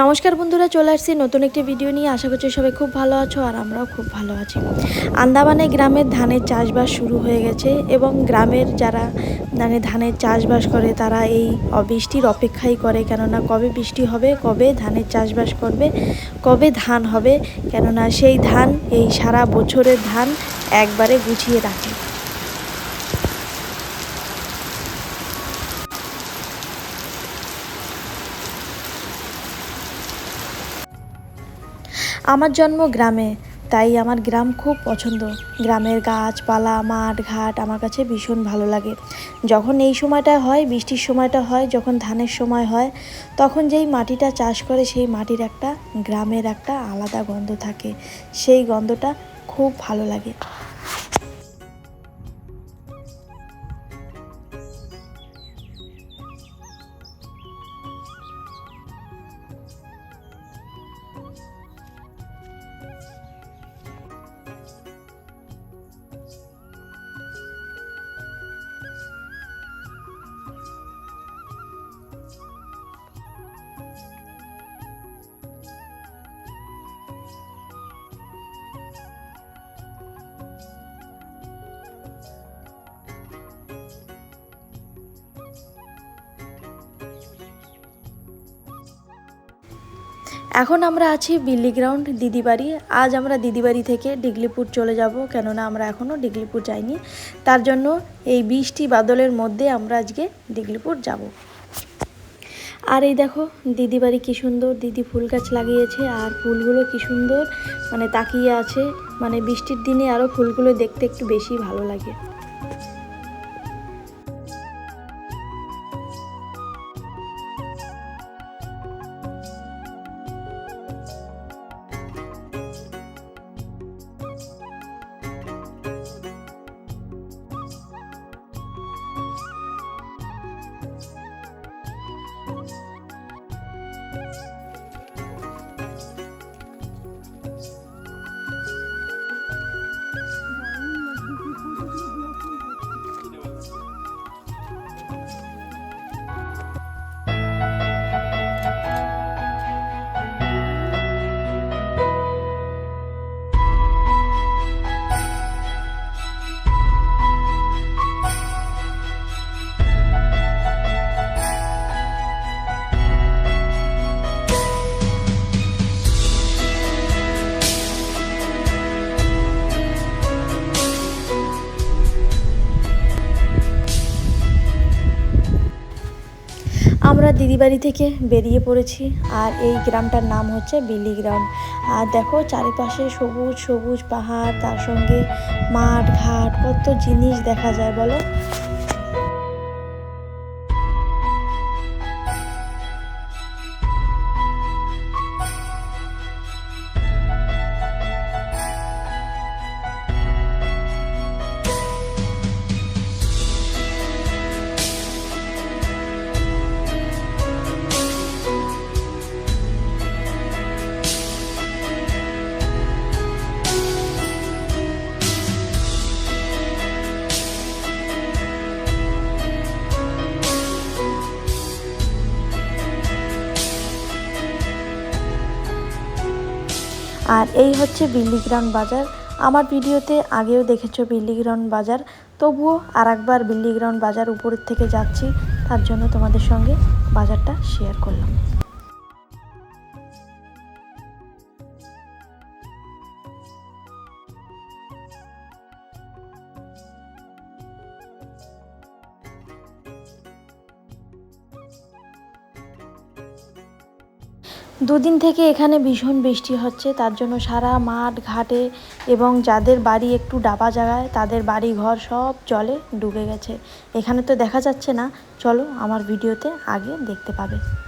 নমস্কার বন্ধুরা, চলে আসছি নতুন একটি ভিডিও নিয়ে। আশা করছি সবাই খুব ভালো আছো আর আমরাও খুব ভালো আছি। আন্দামানে গ্রামের ধানের চাষবাস শুরু হয়ে গেছে এবং গ্রামের যারা মানে ধানের চাষবাস করে, তারা এই বৃষ্টির অপেক্ষাই করে। কেননা কবে বৃষ্টি হবে, কবে ধানের চাষবাস করবে, কবে ধান হবে, কেননা সেই ধান, এই সারা বছরের ধান একবারে গুছিয়ে রাখে। আমার জন্ম গ্রামে, তাই আমার গ্রাম খুব পছন্দ। গ্রামের গাছপালা মাঠ ঘাট আমার কাছে ভীষণ ভালো লাগে। যখন এই সময়টা হয়, বৃষ্টির সময়টা হয়, যখন ধানের সময় হয়, তখন যেই মাটিটা চাষ করে সেই মাটির একটা, গ্রামের একটা আলাদা গন্ধ থাকে। সেই গন্ধটা খুব ভালো লাগে। এখন আমরা আছি বিল্লি গ্রাউন্ড, দিদিবাড়ি। আজ আমরা দিদিবাড়ি থেকে ডিগলিপুর চলে যাব, কেননা আমরা এখনও ডিগলিপুর যাইনি। তার জন্য এই বৃষ্টি বাদলের মধ্যে আমরা আজকে ডিগলিপুর যাব। আর এই দেখো দিদি বাড়ি কী সুন্দর, দিদি ফুল গাছ লাগিয়েছে, আর ফুলগুলো কী সুন্দর মানে তাকিয়ে আছে। মানে বৃষ্টির দিনে আরও ফুলগুলো দেখতে একটু বেশি ভালো লাগে। দিদিবাড়ি থেকে বেরিয়ে পড়েছি আর এই গ্রামটার নাম হচ্ছে বিলি গ্রাম আর দেখো চারিপাশে সবুজ সবুজ পাহাড়, তার সঙ্গে মাঠ, ঘাট, কত জিনিস দেখা যায় বলো। আর এই হচ্ছে বিল্লিগ্রাউন্ড বাজার। আমার ভিডিওতে আগেও দেখেছ বিল্লিগ্রাউন্ড বাজার। তবুও আর একবার বিল্লিগ্রাউন্ড বাজার উপরের থেকে যাচ্ছি, তার জন্য তোমাদের সঙ্গে বাজারটা শেয়ার করলাম। দুদিন থেকে এখানে ভীষণ বৃষ্টি হচ্ছে, তার জন্য সারা মাঠ ঘাটে এবং যাদের বাড়ি একটু ডাবা জায়গায়, তাদের বাড়ি ঘর সব জলে ডুবে গেছে। এখানে তো দেখা যাচ্ছে না, চলো আমার ভিডিওতে আগে দেখতে পাবে।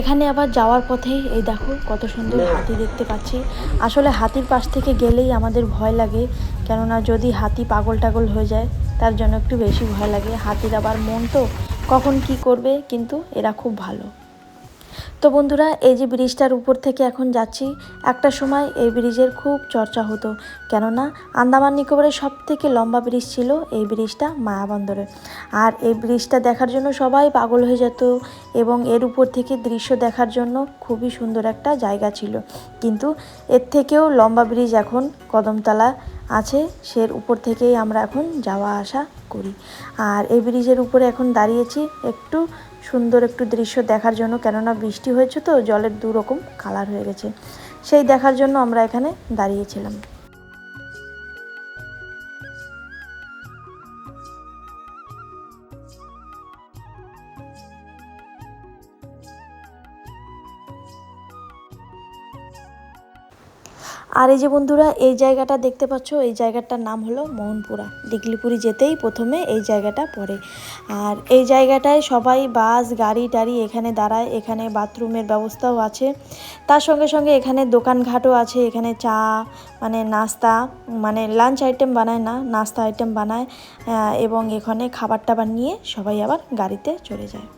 এখানে আবার যাওয়ার পথেই এই দেখো কত সুন্দর হাতি দেখতে পাচ্ছি। আসলে হাতির পাশ থেকে গেলেই আমাদের ভয় লাগে কেননা যদি হাতি পাগল টাগল হয়ে যায় তার জন্য একটু বেশি ভয় লাগে। হাতির আবার মন তো কখন কি করবে কিন্তু এরা খুব ভালো। তো বন্ধুরা, এই যে ব্রিজটার উপর থেকে এখন যাচ্ছি, একটা সময় এই ব্রিজের খুব চর্চা হতো। কেননা, আন্দামান নিকোবরের সব থেকে লম্বা ব্রিজ ছিল এই ব্রিজটা মায়াবন্দরে আর এই ব্রিজটা দেখার জন্য সবাই পাগল হয়ে যেত এবং এর উপর থেকে দৃশ্য দেখার জন্য খুবই সুন্দর একটা জায়গা ছিল। কিন্তু এর থেকেও লম্বা ব্রিজ এখন কদমতলা আছে, সের উপর থেকেই আমরা এখন যাওয়া আসা করি। আর এই ব্রিজের উপরে এখন দাঁড়িয়েছি একটু সুন্দর একটু দৃশ্য দেখার জন্য, কেননা বৃষ্টি হয়েছে তো, জলের দুরকম কালার হয়ে গেছে। সেই দেখার জন্য আমরা এখানে দাঁড়িয়েছিলাম। আর এই যে বন্ধুরা, এই জায়গাটা দেখতে পাচ্ছ, এই জায়গাটার নাম হলো মোহনপুরা। ডিগলিপুরি যেতেই প্রথমে এই জায়গাটা পড়ে। আর এই জায়গাটায় সবাই বাস, গাড়ি টাড়ি এখানে দাঁড়ায়, এখানে বাথরুমের ব্যবস্থাও আছে। তার সঙ্গে সঙ্গে এখানে দোকানঘাটও আছে, এখানে চা মানে নাস্তা মানে লাঞ্চ আইটেম বানায় না, নাস্তা আইটেম বানায় এবং এখানে খাবার টাবার নিয়ে সবাই আবার গাড়িতে চলে যায়।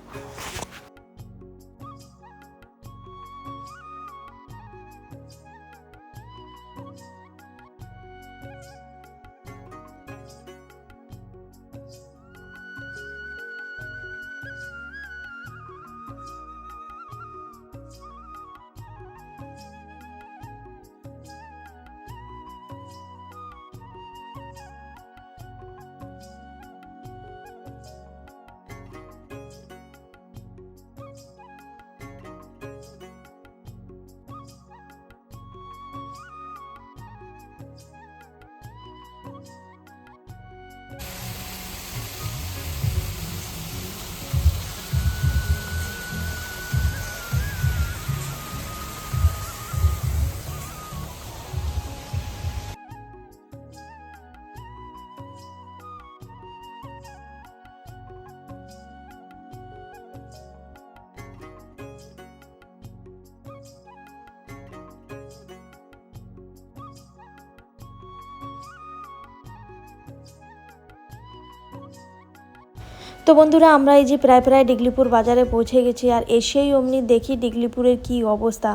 তো বন্ধুরা, আমরা এই যে প্রায় প্রায় ডিগলিপুর বাজারে পৌঁছে গেছি আর এসেই অমনি দেখি ডিগলিপুরের কি অবস্থা।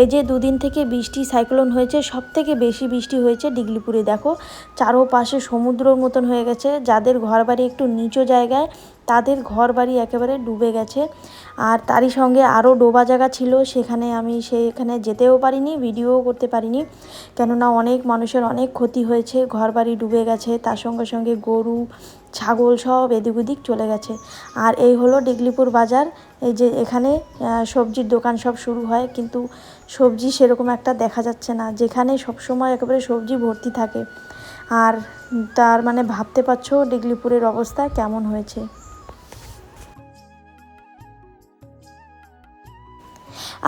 এই যে দুদিন থেকে বৃষ্টি সাইক্লোন হয়েছে সব থেকে বেশি বৃষ্টি হয়েছে ডিগলিপুরে। দেখো, চারোপাশে সমুদ্রর মতন হয়ে গেছে, যাদের ঘরবাড়ি একটু নিচু জায়গায়, তাদের ঘর বাড়ি একেবারে ডুবে গেছে। আর তারই সঙ্গে আরও ডোবা জায়গা ছিল, সেখানে আমি সেখানে যেতেও পারিনি, ভিডিওও করতে পারিনি। কেননা অনেক মানুষের অনেক ক্ষতি হয়েছে ঘর বাড়ি ডুবে গেছে, তার সঙ্গে সঙ্গে গরু ছাগল সব এদিক ওদিক চলে গেছে। আর এই হলো ডিগলিপুর বাজার। এই যে এখানে সবজির দোকান সব শুরু হয়, কিন্তু সবজি সেরকম একটা দেখা যাচ্ছে না। যেখানে সবসময় একেবারে সবজি ভর্তি থাকে। আর তার মানে ভাবতে পারছ ডিগলিপুরের অবস্থা কেমন হয়েছে?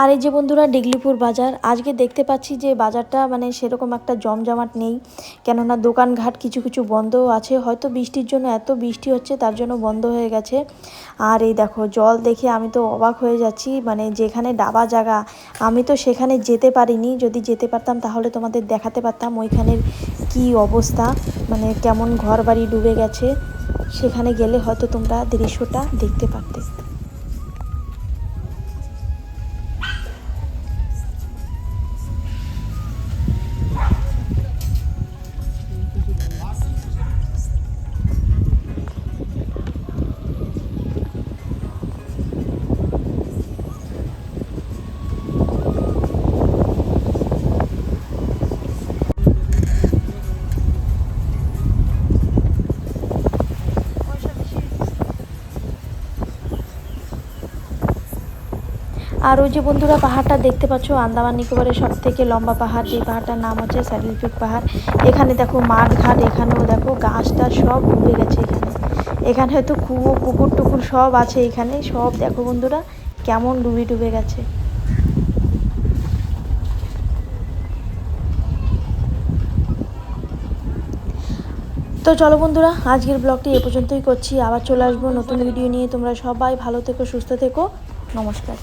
আর এই যে বন্ধুরা ডিগলিপুর বাজার, আজকে দেখতে পাচ্ছি যে বাজারটা মানে সেরকম একটা জমজমাট নেই। কেননা দোকানঘাট কিছু কিছু বন্ধও আছে, হয়তো বৃষ্টির জন্য এত বৃষ্টি হচ্ছে তার জন্য বন্ধ হয়ে গেছে। আর এই দেখো, জল দেখে আমি তো অবাক হয়ে যাচ্ছি মানে যেখানে ডাবা জায়গা, আমি তো সেখানে যেতে পারিনি। যদি যেতে পারতাম তাহলে তোমাদের দেখাতে পারতাম ওইখানের কি অবস্থা মানে কেমন ঘর বাড়ি ডুবে গেছে। সেখানে গেলে হয়তো তোমরা দৃশ্যটা দেখতে পারতে। আর ওই যে বন্ধুরা পাহাড়টা দেখতে পাচ্ছ, আন্দামান নিকোবরের সব থেকে লম্বা পাহাড়, যে পাহাড়টার নাম হচ্ছে স্যাডেল পিক পাহাড়। এখানে দেখো মাঠ ঘাট, এখানেও দেখো গাছটা সব ডুবে গেছে এখানে। এখানে হয়তো কুয়ো, পুকুর টুকুর সব আছে এখানে, সব দেখো বন্ধুরা কেমন ডুবে ডুবে গেছে। তো চলো বন্ধুরা, আজকের ব্লগটি এ পর্যন্তই করছি। আবার চলে আসব নতুন ভিডিও নিয়ে। তোমরা সবাই ভালো থেকো, সুস্থ থেকো। নমস্কার।